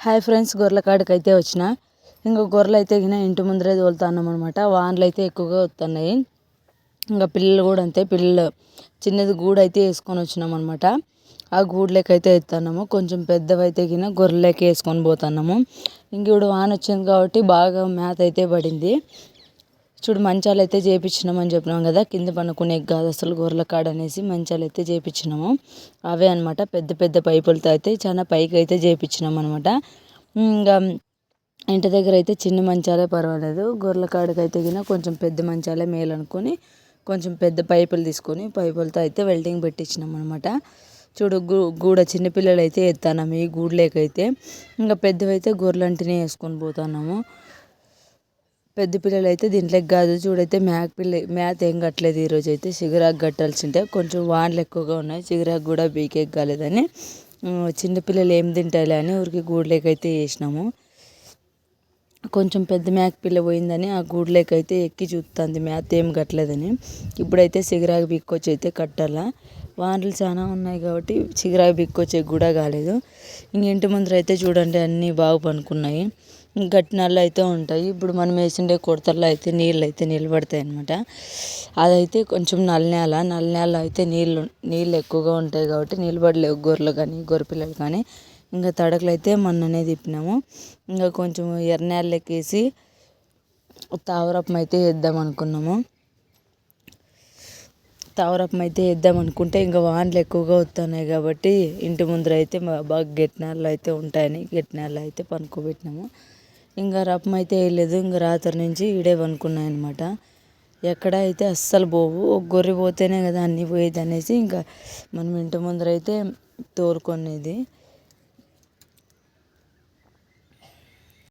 Hi friends గొర్రెల కాడికి అయితే వచ్చిన. ఇంకా గొర్రెలు అయితే గిన ఇంటి ముందరే తోలుతున్నాం అనమాట వానలు అయితే ఎక్కువగా వస్తున్నాయి ఇంకా పిల్లలు కూడా అంతే పిల్లలు చిన్నది గూడు అయితే వేసుకొని వచ్చినాం అనమాట ఆ గూడులోకి ఎత్తున్నాము కొంచెం పెద్దవైతే గిన గొర్రెలకి వేసుకొని పోతున్నాము. ఇంక ఇప్పుడు వాన వచ్చింది కాబట్టి బాగా మేత అయితే పడింది. చూడు మంచాలు అయితే చేపించినామని చెప్పినాం కదా కింద పనుకునే కాదు అసలు గొర్రెల కాడ అనేసి మంచాలు అయితే చేపించినాము అవే అనమాట పెద్ద పెద్ద పైపులతో అయితే చాలా పైకి అయితే చేపించినాం అనమాట ఇంకా ఇంటి దగ్గర అయితే చిన్న మంచాలే పర్వాలేదు గొర్రెల కాడకి అయితే గిన కొంచెం పెద్ద మంచాలే మేలు అనుకొని కొంచెం పెద్ద పైపులు తీసుకొని పైపులతో అయితే వెల్డింగ్ పెట్టించినాం అనమాట చూడు గూ గూడ చిన్నపిల్లలు అయితే ఎత్తాను ఈ గూడులేకైతే ఇంకా పెద్దవైతే గొర్రెలంటినే వేసుకొని పోతున్నాము. పెద్ద పిల్లలు అయితే దీంట్లోకి కాదు. చూడైతే మేక పిల్ల మేత ఏం కట్టలేదు ఈరోజు అయితే చిగురాకు కట్టాల్సింటే కొంచెం వానలు ఎక్కువగా ఉన్నాయి. చిగురాకు కూడా బీకేక్ కాలేదని చిన్నపిల్లలు ఏం తింటాయిలే అని ఊరికి గూడులోకి అయితే వేసినాము కొంచెం పెద్ద మేక పిల్ల పోయిందని ఆ గూడులోకి అయితే ఎక్కి చూస్తుంది మేత ఏం కట్టలేదని. ఇప్పుడైతే చిగురాకు బిక్కొచ్చి అయితే కట్టాలా. వానలు చాలా ఉన్నాయి కాబట్టి చిగురాకు బిక్కొచ్చే కూడా కాలేదు. ఇంక ఇంటి ముందర అయితే చూడండి అన్నీ బాగా పనుకున్నాయి. గట్టినాళ్ళు అయితే ఉంటాయి. ఇప్పుడు మనం వేసిండే కొడతల్లో అయితే నీళ్ళు అయితే నిలబడతాయి అనమాట అదైతే కొంచెం నల్లనేల నల్లనేల అయితే నీళ్ళు నీళ్ళు ఎక్కువగా ఉంటాయి కాబట్టి నిలబడలేవు గొర్రెలు కానీ గొర్రెపిల్లలు కానీ. ఇంకా తడకలు అయితే మొన్ననే తిప్పినాము. ఇంకా కొంచెం ఎర్రనేళ్ళు ఎక్కేసి తావరపం అయితే వేద్దాం అనుకున్నాము. తావరపం అయితే వేద్దాం అనుకుంటే ఇంకా వానలు ఎక్కువగా వస్తున్నాయి కాబట్టి ఇంటి ముందర అయితే బాగా గట్టినాళ్ళు అయితే ఉంటాయని గట్టినాళ్ళు అయితే పనుకోబెట్టినాము. ఇంకా రపం అయితే వేయలేదు ఇంకా రాత్రి నుంచి ఈడే పనుకున్నాయి అనమాట ఎక్కడ అయితే అస్సలు పోవు. ఒక గొర్రె పోతేనే కదా అన్నీ పోయేది అనేసి ఇంకా మనం ఇంటి ముందర అయితే తోలుకునేది.